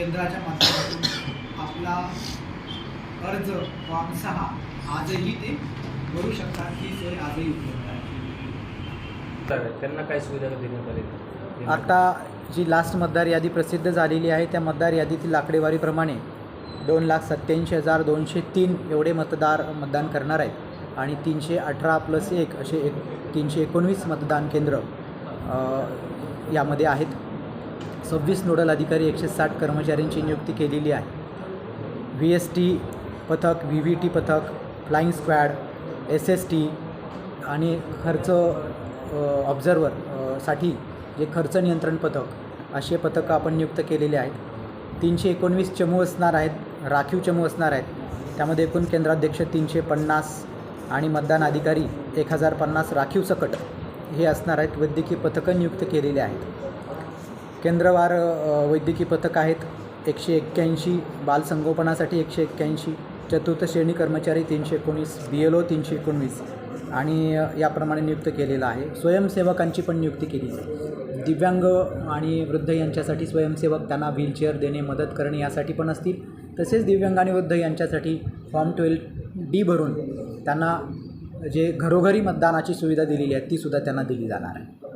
केंद्राच्या माध्यमातून आपला अर्ज फॉर्म सहा आजही ते भरू शकतात ही सोय आजही उपलब्ध आहे. त्यांना काय सुविधा देण्यात आली? आता जी लास्ट मतदार यादी प्रसिद्ध झालेली आहे त्या मतदार यादीतील आकडेवारीप्रमाणे दोन लाख सत्याऐंशी हजार दोनशे तीन एवढे मतदार मतदान करणार आहेत. आणि तीनशे अठरा प्लस एक असे एक तीनशे एकोणवीस मतदान केंद्र अ, यामध्ये आहेत. सव्वीस नोडल अधिकारी एकशे साठ कर्मचाऱ्यांची नियुक्ती केलेली आहे. व्ही एस टी पथक व्ही व्ही टी पथक flying squad S S T आणि खर्च ऑब्झर्वर साठी जे खर्च नियंत्रण पथक असे पथकं आपण नियुक्त केलेले आहेत. तीनशे एकोणवीस चमू असणार आहेत राखीव चमू असणार आहेत. त्यामध्ये एकूण केंद्राध्यक्ष तीनशे पन्नास आणि मतदान अधिकारी एक हजार पन्नास राखीव सकट हे असणार आहेत. वैद्यकीय पथकं नियुक्त केलेले आहेत. केंद्रवार वैद्यकीय पथक आहेत. एकशे एक्क्याऐंशी बालसंगोपनासाठी एकशे एक्क्याऐंशी चतुर्थ श्रेणी कर्मचारी तीनशे एकोणीस बी एल ओ तीनशे एकोणवीस आणि याप्रमाणे नियुक्त केलेलं आहे. स्वयंसेवकांची पण नियुक्ती केली आहे. दिव्यांग आणि वृद्ध यांच्यासाठी स्वयंसेवक त्यांना व्हीलचेअर देणे मदत करणे यासाठी पण असतील. तसेच दिव्यांग आणि वृद्ध यांच्यासाठी फॉर्म ट्वेल्व डी भरून त्यांना जे घरोघरी मतदानाची सुविधा दिलेली आहे तीसुद्धा त्यांना दिली जाणार आहे.